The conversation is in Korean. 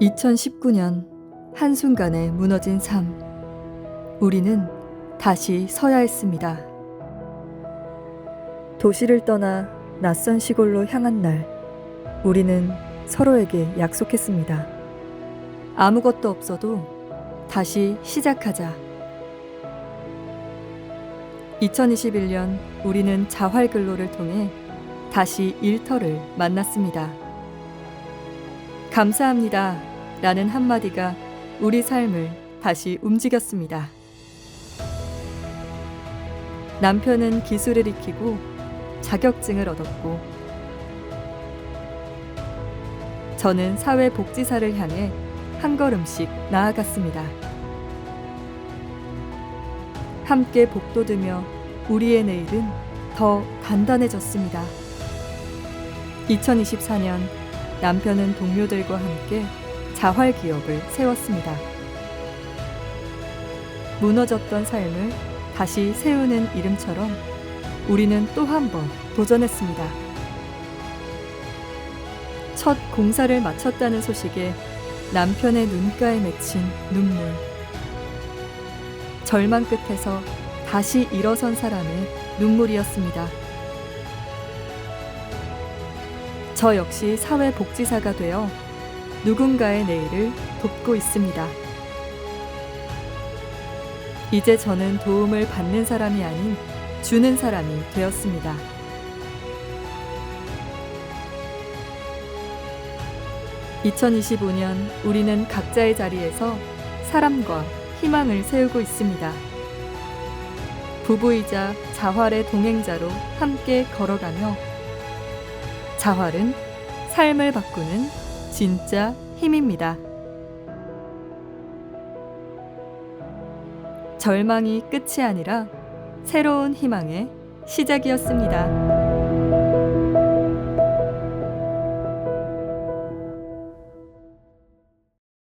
2019년 한순간에 무너진 삶. 우리는 다시 서야 했습니다. 도시를 떠나 낯선 시골로 향한 날, 우리는 서로에게 약속했습니다. 아무것도 없어도 다시 시작하자. 2021년 우리는 자활 근로를 통해 다시 일터를 만났습니다. 감사합니다. 라는 한마디가 우리 삶을 다시 움직였습니다. 남편은 기술을 익히고 자격증을 얻었고, 저는 사회복지사를 향해 한 걸음씩 나아갔습니다. 함께 복돋으며 우리의 내일은 더 단단해졌습니다. 2024년 남편은 동료들과 함께 자활 기업을 세웠습니다. 무너졌던 삶을 다시 세우는 이름처럼 우리는 또 한 번 도전했습니다. 첫 공사를 마쳤다는 소식에 남편의 눈가에 맺힌 눈물. 절망 끝에서 다시 일어선 사람의 눈물이었습니다. 저 역시 사회복지사가 되어 누군가의 내일을 돕고 있습니다. 이제 저는 도움을 받는 사람이 아닌 주는 사람이 되었습니다. (2025년) 우리는 각자의 자리에서 사람과 희망을 세우고 있습니다. 부부이자 자활의 동행자로 함께 걸어가며 자활은 삶을 바꾸는 진짜 힘입니다. 절망이 끝이 아니라 새로운 희망의 시작이었습니다.